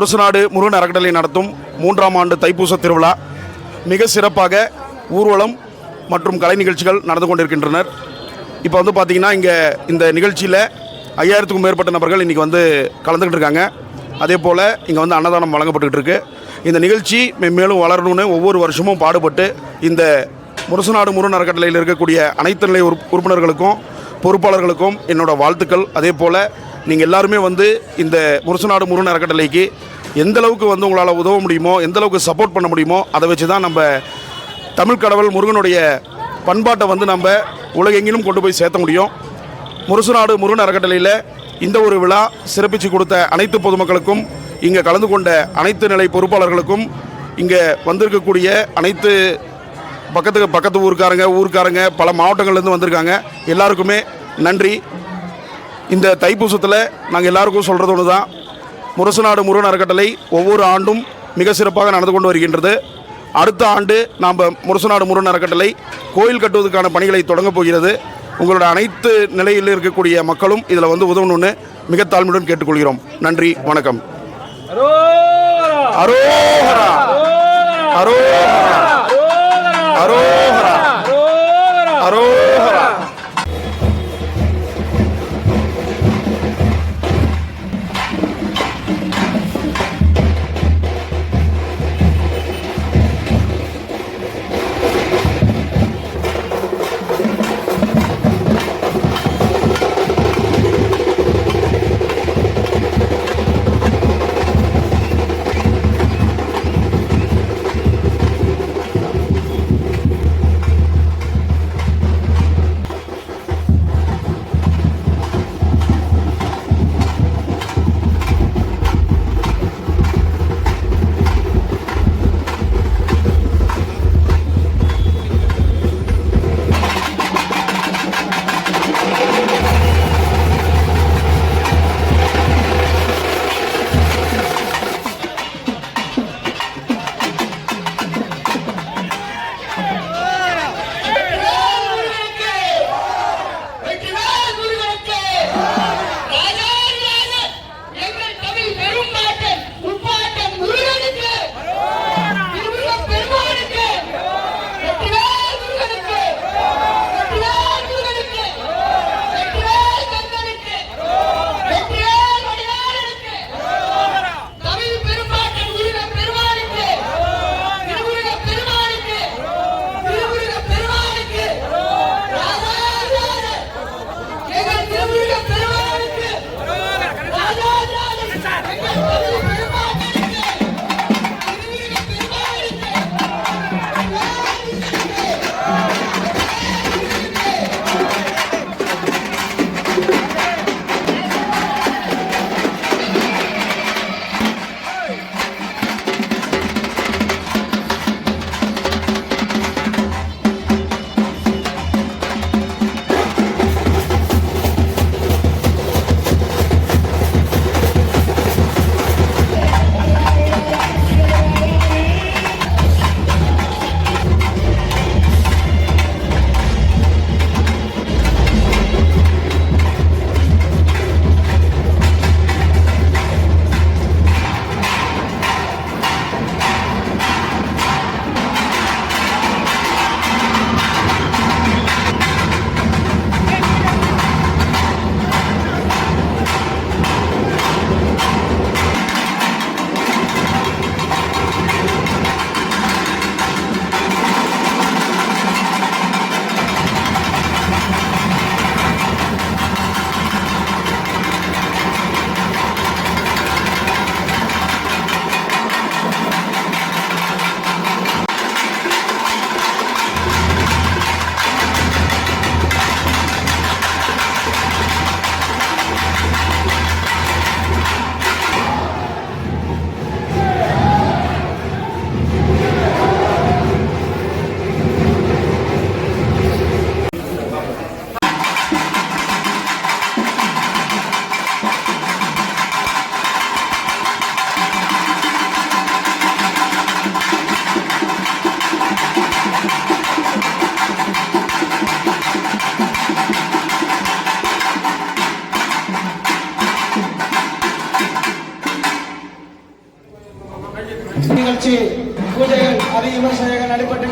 முரசுநாடு முருகன் அறக்கட்டளை நடத்தும் மூன்றாம் ஆண்டு தைப்பூச திருவிழா. மிக சிறப்பாக ஊர்வலம் மற்றும் கலை நிகழ்ச்சிகள் நடந்து கொண்டிருக்கின்றனர். இப்போ வந்து பார்த்திங்கன்னா இங்கே இந்த நிகழ்ச்சியில் ஐயாயிரத்துக்கும் மேற்பட்ட நபர்கள் இன்றைக்கி வந்து கலந்துக்கிட்டு இருக்காங்க. அதே போல் இங்கே வந்து அன்னதானம் வழங்கப்பட்டுக்கிட்டு இருக்குது இந்த நிகழ்ச்சி மென்மேலும் வளரணும்னு ஒவ்வொரு வருஷமும் பாடுபட்டு இந்த முரசுநாடு முருகன் அறக்கட்டளையில் இருக்கக்கூடிய அனைத்து நிலை உறுப்பினர்களுக்கும் பொறுப்பாளர்களுக்கும் என்னோடய வாழ்த்துக்கள். அதே போல் நீங்கள் எல்லாருமே வந்து இந்த முரசுநாடு முருகன் அறக்கட்டளைக்கு எந்த அளவுக்கு வந்து உங்களால் உதவ முடியுமோ எந்த அளவுக்கு சப்போர்ட் பண்ண முடியுமோ அதை வச்சு தான் நம்ம தமிழ் கடவுள் முருகனுடைய பண்பாட்டை வந்து நம்ம உலகெங்கிலும் கொண்டு போய் சேர்த்த முடியும். முரசுநாடு முருகன் அறக்கட்டளையில் இந்த ஒரு விழா சிறப்பித்து கொடுத்த அனைத்து பொதுமக்களுக்கும் இங்கே கலந்து கொண்ட அனைத்து நிலை பொறுப்பாளர்களுக்கும் இங்கே வந்திருக்கக்கூடிய அனைத்து பக்கத்துக்கு பக்கத்து ஊருக்காரங்க ஊருக்காரங்க பல மாவட்டங்கள்லேருந்து வந்திருக்காங்க. எல்லாருக்குமே நன்றி. இந்த தைப்பூசத்தில் நாங்கள் எல்லாருக்கும் சொல்கிறது ஒன்று தான் முரசுநாடு முருகன் அறக்கட்டளை ஒவ்வொரு ஆண்டும் மிக சிறப்பாக நடந்து கொண்டு வருகின்றது. அடுத்த ஆண்டு நாம் முரசுநாடு முருகன் அறக்கட்டளை கோயில் கட்டுவதற்கான பணிகளை தொடங்கப் போகிறது. உங்களோட அனைத்து நிலையில் இருக்கக்கூடிய மக்களும் இதில் வந்து உதவணும்னு மிக தாழ்மையுடன் கேட்டுக்கொள்கிறோம். நன்றி வணக்கம். அரோஹரா அரோஹரா அரோஹரா அரோஹரா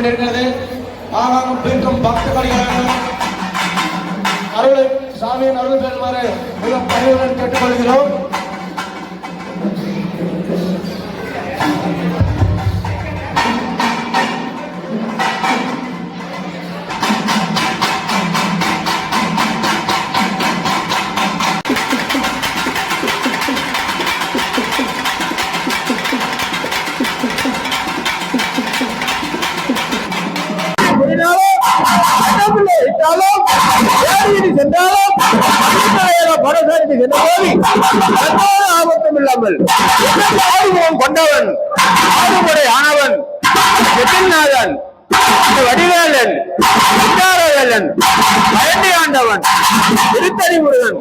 கொண்டிருக்கிறது. ஆனாலும் பெருக்கும் பக்தர்களையும் அருள் சாமியின் அருள் பெறுமாறு மிக பணிவுடன் கேட்டுக்கொள்கிறோம். ஜெகநாதன் வடிவேலன் சித்தாரவேலன் பயண்டி ஆண்டவன் திருத்தணி முருகன்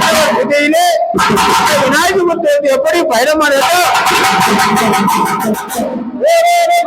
இவர் விஜயிலே இந்த விநாயகர் முத்தேக்கு எப்படி பயணமானதோ வேறேறே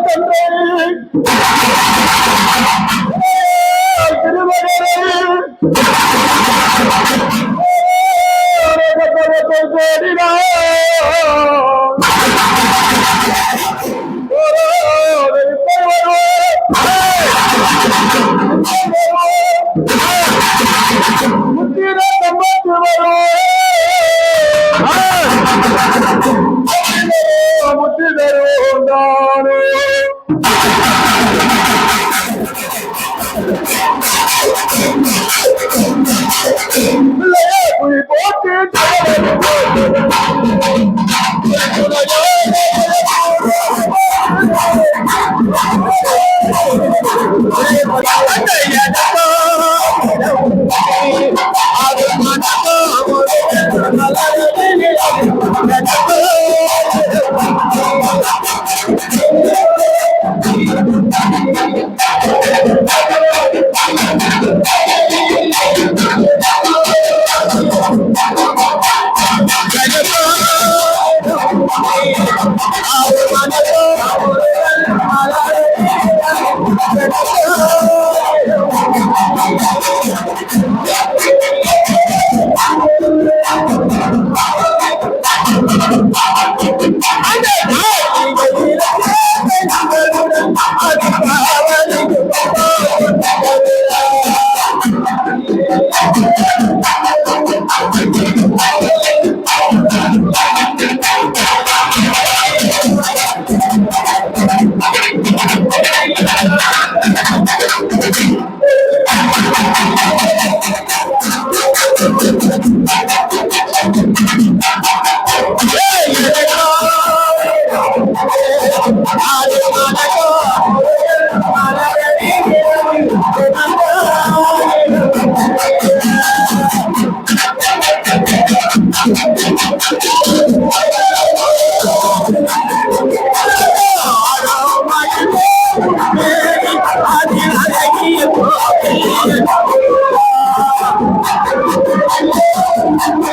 何ちゃん?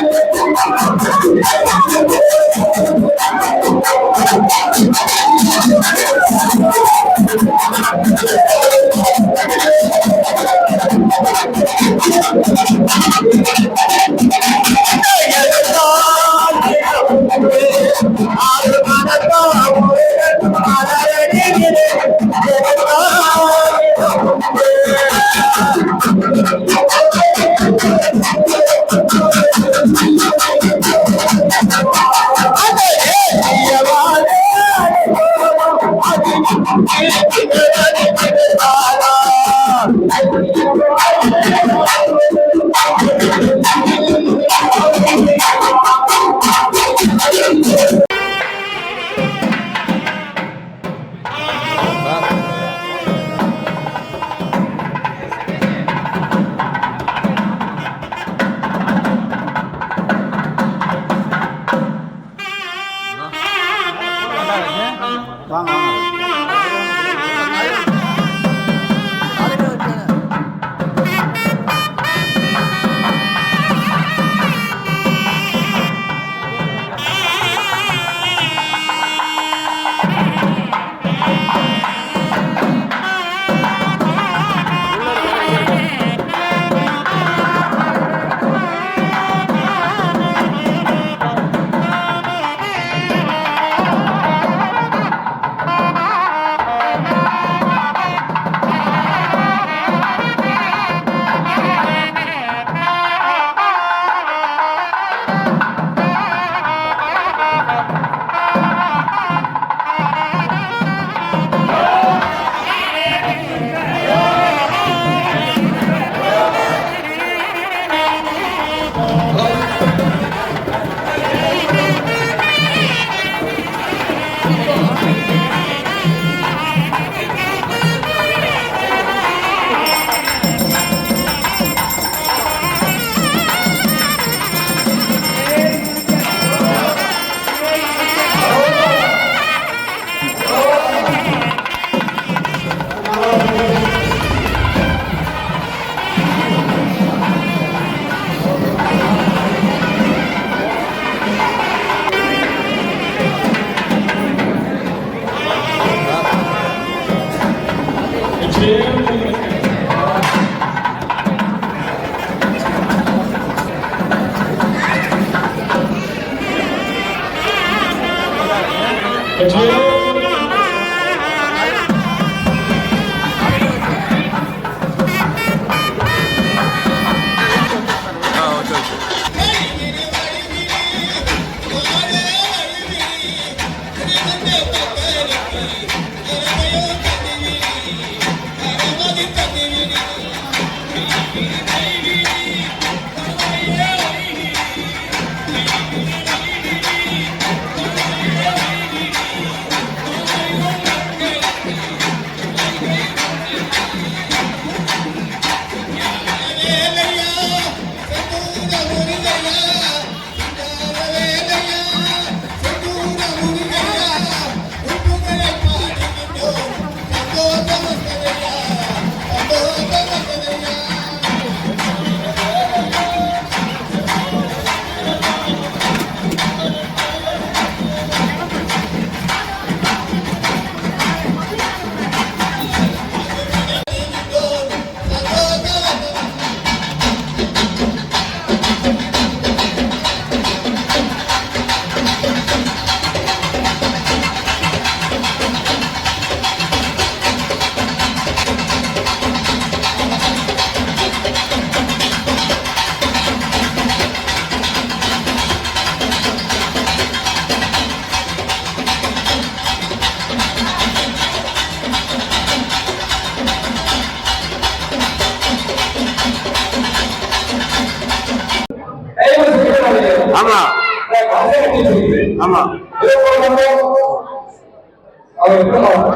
제일